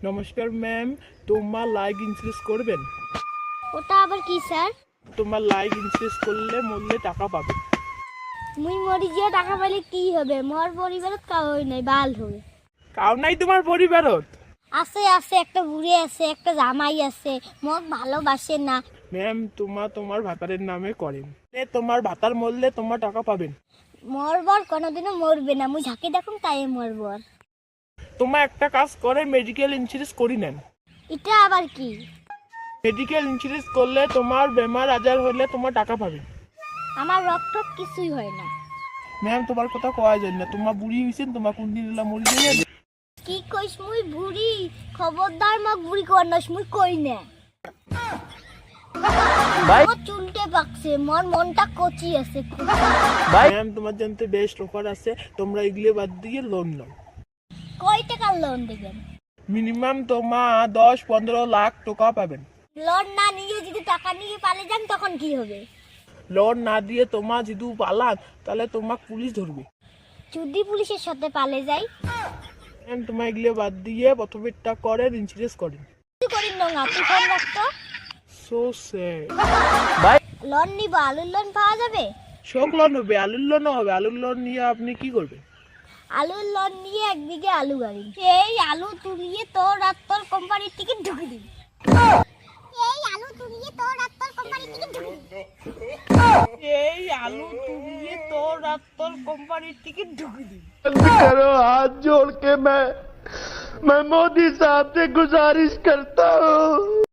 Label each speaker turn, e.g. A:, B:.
A: নমস্কার ম্যাম তোমার life insurance করবেন?
B: ওটা আবার কি স্যার
A: তোমার লাইফ ইন্স্যুরেন্স করলে মরলে টাকা পাবে।
B: মুই মরি গিয়ে টাকা পাইলে কি হবে? মোর পরিবারত কাউই নাই বাল হবে
A: কাউ নাই তোমার পরিবারত?
B: আছে আছে একটা বুড়ি আছে একটা জামাই আছে। মোক ভালোবাসে না।
A: ম্যাম তোমার তোমার ভাতারের নামে করেন। এ, তোমার ভাতার মরলে তোমার টাকা পাবেন।
B: মোর বর কোনোদিনও মরবে না। মুই ঝাঁকি দেখুন তাই মোর বর
A: তোমার একটা কাজ করে মেডিকেল ইন্স্যুরেন্স করি নেন।
B: এটা আবার কি?
A: মেডিকেল ইন্স্যুরেন্স করলে তোমার বেমার আজার হলে তোমার টাকা পাবে।
B: আমার রক্ত কিছুই হয় না।
A: ম্যাম তোমার কথা কয়া যায় না। তোমার বুড়ি হয়েছেন তোমার কোন দিন এলা মরি
B: কি কইস মুই বুড়ি? খবরদার মা বুড়ি করনস মুই কই না।
A: ভাই।
B: চুলটে পাকছে মোর মনটা কচি আছে
A: ভাই। ম্যাম তোমার জানতে বেস্ট অফার আছে তোমরা এগুলো বাদ দিয়ে লোন নাও।
B: কয় টাকার লোন দেবেন?
A: মিনিমাম তোমার দশ পনেরো লাখ টাকা পাবেন।
B: লোন না নিয়ে যদি টাকা নিয়ে পালে যান তখন কি হবে?
A: লোন না দিয়ে তোমার যদি পালান তাহলে তোমাকে পুলিশ ধরবে।
B: যদি পুলিশের সাথে পালে যাই
A: তোমার এগুলো বাদ দিয়ে প্রথমেরটা করেন ইন্স্যুরেন্স করেন।
B: কি করি নোংা তুই ফোন রাখতো
A: সো স্যাড ভাই।
B: লোন নিব আলুর লোন পাওয়া যাবে?
A: শোক লোন হবে আলুর লোন হবে। আলুর লোন নিয়ে আপনি কি করবেন?
B: আলুর লোন নিয়ে এক বিঘে আলু গাড়ি এই আলু তুলিয়ে তোর আর তোর কোম্পানির টিকিট ঢুকে দিবি এই আলু তুলিয়ে তোর আর তোর কোম্পানির টিকিট ঢুকে দিবি
A: এই আলু তুলিয়ে তোর আর তোর কোম্পানির টিকিট ঢুকে দিবি
C: बंद करो हाथ जोड़ के मैं मैं मोदी साहब से गुजारिश करता हूँ